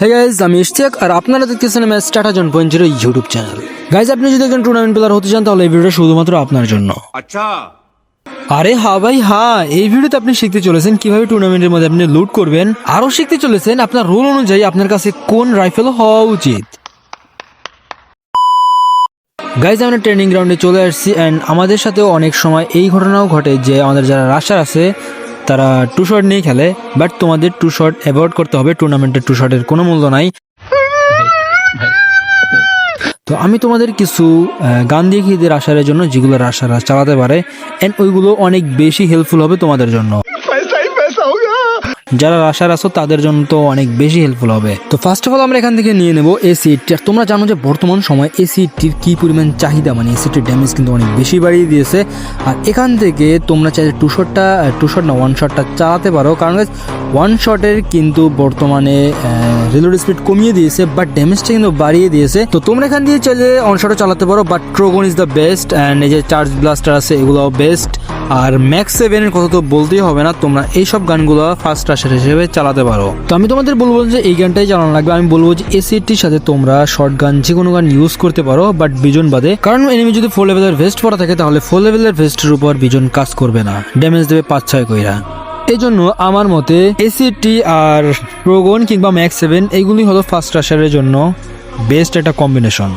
Guys আমি ইশতিয়াক আর আপনারা দেখতেছেন ম্যাচ টাটা জন পয়েন্টের ইউটিউব চ্যানেল গাইজ আপনি যদি একজন টুর্নামেন্ট প্লেয়ার হতে চান তাহলে এই ভিডিওটা শুধুমাত্র আপনার জন্য। আচ্ছা। আরে হা ভাই হা এই ভিডিওতে আপনি শিখতে চলেছেন কীভাবে টুর্নামেন্টের মধ্যে আপনি লুট করবেন আরও শিখতে চলেছেন আপনার রোল অনুযায়ী আপনার কাছে কোন রাইফেল হওয়া উচিত। গাইজ আমরা ট্রেনিং গ্রাউন্ডে চলে আসছি অ্যান্ড আমাদের সাথেও অনেক সময় এই ঘটনাও ঘটে যে আমাদের যারা রাশার আছে তারা টু শট নিয়ে খেলে বাট তোমাদের টু শট অ্যাভয়েড করতে হবে। টুর্নামেন্টের টু শটের কোনো মূল্য নাই। তো আমি তোমাদের কিছু গান দেখিয়ে দিই রাশারের জন্য, যেগুলো রাশারা চালাতে পারে অ্যান্ড ওইগুলো অনেক বেশি হেল্পফুল হবে তোমাদের জন্য। যারা রাশার আছো, তাদের জন্য তো অনেক বেশি হেল্পফুল হবে। তো ফার্স্ট অফ অল আমরা এখান থেকে নিয়ে নেব এসি এইটটি আর তোমরা জানো যে বর্তমান সময় এসি এইটটির কি পরিমাণ চাহিদা? মানে এসি এইটটির ড্যামেজ কিন্তু অনেক বেশি বাড়িয়ে দিয়েছে। আর এখান থেকে তোমরা চাইলে টু শটটা টু শট না ওয়ান শটটা চালাতে পারো। কারণ ওয়ান শটের কিন্তু বর্তমানে রিলোড স্পিড কমিয়ে দিয়েছে বাট ড্যামেজটা কিন্তু বাড়িয়ে দিয়েছে। তো তোমরা এখান দিয়ে চাইলে অন শটও চালাতে পারো but trogon is the best and এই যে চার্জ ব্লাস্টার আছে এগুলো বেস্ট আর ম্যাক্স সেভেনের কথা তো বলতেই হবে না, তোমরা এইসব গানগুলো ফার্স্ট রাশার হিসেবে চালাতে পারো। তো আমি তোমাদের বলব যে এই গানটাই চালানো লাগবে। আমি বলব যে এসিটির সাথে তোমরা শর্ট গান, যে কোনো গান ইউজ করতে পারো বাট বিজন বাদে, কারণ এনিমি যদি ফোর লেভেলের ভেস্ট পরা থাকে, তাহলে ফোর লেভেলের ভেস্টের উপর বিজন কাজ করবে না। ড্যামেজ দেবে পাঁচ, ছয় কইরা। এই জন্য আমার মতে এসিটি আর প্রোগন কিংবা ম্যাক্স সেভেন এইগুলি হলো ফার্স্ট রাশারের জন্য বেস্ট একটা কম্বিনেশন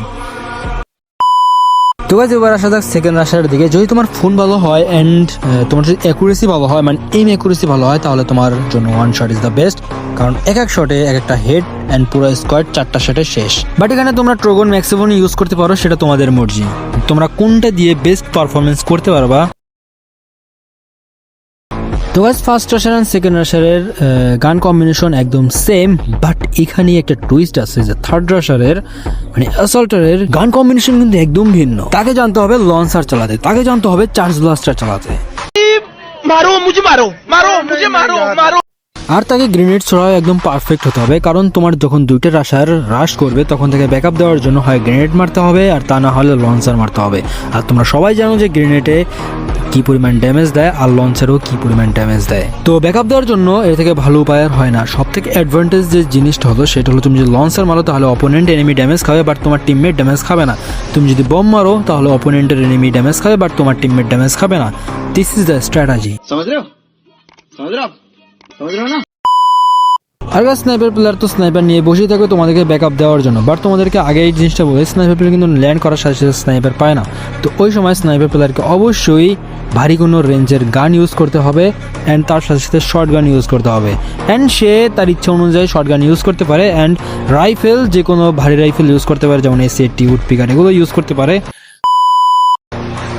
তো গাইজ এবার আসা যাক সেকেন্ড রাশার দিকে যদি তোমার ফোন ভালো হয় অ্যান্ড তোমার যদি অ্যাকুরেসি ভালো হয় মানে এম অ্যাকুরেসি ভালো হয়, তাহলে তোমার জন্য one shot is the best কারণ এক এক শটে এক একটা হেড অ্যান্ড পুরো স্কোয়াড চারটা শটে শেষ। বাট এখানে তোমরা ট্রোগন ম্যাক্সিমাম ইউজ করতে পারো, সেটা তোমাদের মর্জি। তোমরা কোনটা দিয়ে বেস্ট পারফরমেন্স করতে পারবা? তো guys first rusher and second রাশারের gun combination একদম সেম বাট এখানে একটা টুইস্ট আছে যে থার্ড রাশারের মানে অ্যাসল্টারের গান কম্বিনেশন কিন্তু একদম ভিন্ন। তাকে জানতে হবে লঞ্চার চালাতে, তাকে জানতে হবে চার্জ ব্লাস্টার চালাতে। মারো, মুঝে মারো মারো মারো মারো। আর তাকে গ্রেনেড ছড়াও একদম পারফেক্ট হতে হবে, কারণ তোমার যখন দুইটা রাশার রাশ করবে, তখন থেকে ব্যাকআপ দেওয়ার জন্য হয় গ্রেনেড মারতে হবে, আর তা না হলে লঞ্চার মারতে হবে। আর তোমরা সবাই জানো যে গ্রেনেডে কি পরিমাণ ড্যামেজ দেয়, আর লঞ্চারও কি পরিমাণ ড্যামেজ দেয়। তো ব্যাকআপ দেওয়ার জন্য এর থেকে ভালো উপায় আর হয় না। সব থেকে অ্যাডভান্টেজ যে জিনিসটা হলো, সেটা হলো তুমি যদি লঞ্চার মারো, তাহলে অপোনেন্ট এনিমি ড্যামেজ খাবে বাট তোমার টিমমেট ড্যামেজ খাবে না। তুমি যদি বম মারো, তাহলে অপোনেন্টের এনিমি ড্যামেজ খাবে বাট তোমার টিমমেট ড্যামেজ খাবে না। দিস ইজ দ্য স্ট্র্যাটাজি समझ रहे हो समझ रहे हो आप समझ रहे हो ना আর স্নাইপার প্লেয়ার তো স্নাইপার নিয়ে বসেই থাকবে তোমাদেরকে ব্যাকআপ দেওয়ার জন্য বাট তোমাদেরকে আগে এই জিনিসটা বলে স্নাইপার প্লেয়ার কিন্তু ল্যান্ড করার সাথে সাথে স্নাইপার পায় না তো ওই সময় স্নাইপার প্লেয়ারকে অবশ্যই ভারী কোনো রেঞ্জের গান ইউজ করতে হবে অ্যান্ড তার সাথে সাথে শর্ট গান ইউজ করতে হবে অ্যান্ড সে তার ইচ্ছা অনুযায়ী শর্ট গান ইউজ করতে পারে অ্যান্ড রাইফেল যে কোনো ভারী রাইফেল ইউজ করতে পারে যেমন এসি টি উড পিকার এগুলো ইউজ করতে পারে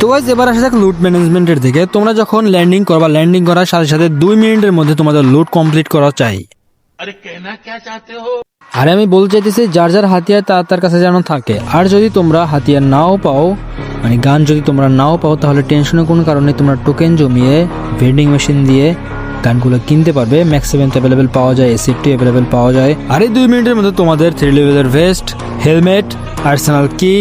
তো গাইজ এবার আসা যাক লুট ম্যানেজমেন্টের দিকে। তোমরা যখন ল্যান্ডিং করবা ল্যান্ডিং করার সাথে সাথে দুই মিনিটের মধ্যে তোমাদের লুট কমপ্লিট করা চাই। আর আমি বলতে চাইতেছি যার যার হাতিয়ার তার তার কাছে যেন থাকে। আর যদি তোমরা হাতিয়ার নাও পাও মানে গান যদি তোমরা নাও পাও তাহলে টেনশনের কোনো কারণে তোমরা টোকেন জমিয়ে ভেন্ডিং মেশিন দিয়ে গানগুলো কিনতে পারবে। ম্যাক্স সেভেন্থ অ্যাভেলেবেল পাওয়া যায় এসিপটি অ্যাভেলেবেল পাওয়া যায়। আর এই দুই মিনিটের মধ্যে তোমাদের থ্রি লেভেলের ভেস্ট হেলমেট আর্সেনাল কি,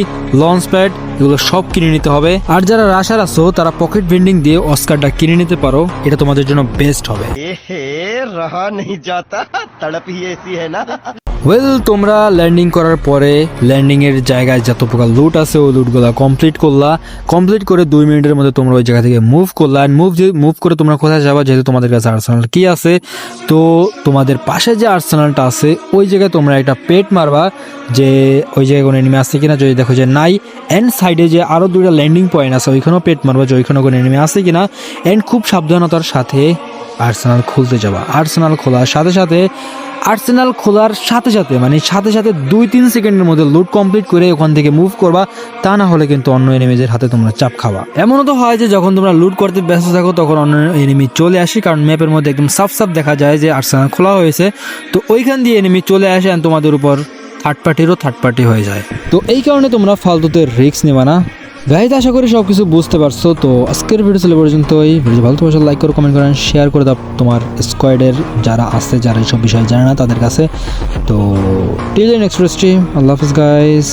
লঞ্চ প্যাড, এগুলো সব কিনে নিতে হবে। আর যারা রাশার আছো, তারা পকেট ভেন্ডিং দিয়ে অস্কারটা কিনে নিতে পারো। এটা তোমাদের জন্য বেস্ট হবে। ওয়েল তোমরা ল্যান্ডিং করার পরে ল্যান্ডিংয়ের জায়গায় যত প্রকার লুট আছে, ওই লুটগুলো কমপ্লিট করলা। কমপ্লিট করে দুই মিনিটের মধ্যে তোমরা ওই জায়গা থেকে মুভ করলা। অ্যান্ড মুভ মুভ করে তোমরা কোথায় যাবা, যেহেতু তোমাদের কাছে আর্সেনাল কি আছে, তো তোমাদের পাশে যে আর্সেনালটা আছে, ওই জায়গায় তোমরা একটা পেট মারবা, যে ওই জায়গায় কোনো এনিমি আছে কিনা। যদি দেখো যে নাই অ্যান্ড সাইডে যে আরও দুইটা ল্যান্ডিং পয়েন্ট আছে, ওইখানেও পেট মারবা, যে ওইখানেও কোনো এনিমি আছে কিনা। অ্যান্ড খুব সাবধানতার সাথে আর্সেনাল খুলতে যাবা। আর্সেনাল খোলার সাথে সাথে আর্সেনাল খোলার সাথে সাথে মানে সাথে সাথে দুই তিন সেকেন্ডের মধ্যে লুট কমপ্লিট করে ওখান থেকে মুভ করবা, তা না হলে কিন্তু অন্য এনিমিজের হাতে তোমরা চাপ খাওয়া এমনও তো হয় যে যখন তোমরা লুট করতে ব্যস্ত থাকো, তখন অন্য এনিমি চলে আসে, কারণ ম্যাপের মধ্যে একদম সাফ সাফ দেখা যায় যে আর্সেনাল খোলা হয়েছে। তো ওইখান দিয়ে এনিমি চলে আসে তোমাদের উপর থার্ড পার্টিরও থার্ড পার্টি হয়ে যায়। তো এই কারণে তোমরা ফালতুতে রিস্ক নেবা না। গাইজ আশা করি সব কিছু বুঝতে পারছ। তো আজকের ভিডিও ছিল পর্যন্তই। ভিডিও ভালো তোমার লাইক করো কমেন্ট করেন শেয়ার করে দাও তোমার স্কোয়াডের যারা আছে, যারা এইসব বিষয়ে জানে না তাদের কাছে। তো টিল নেক্সট আল্লাহ হাফিজ গাইজ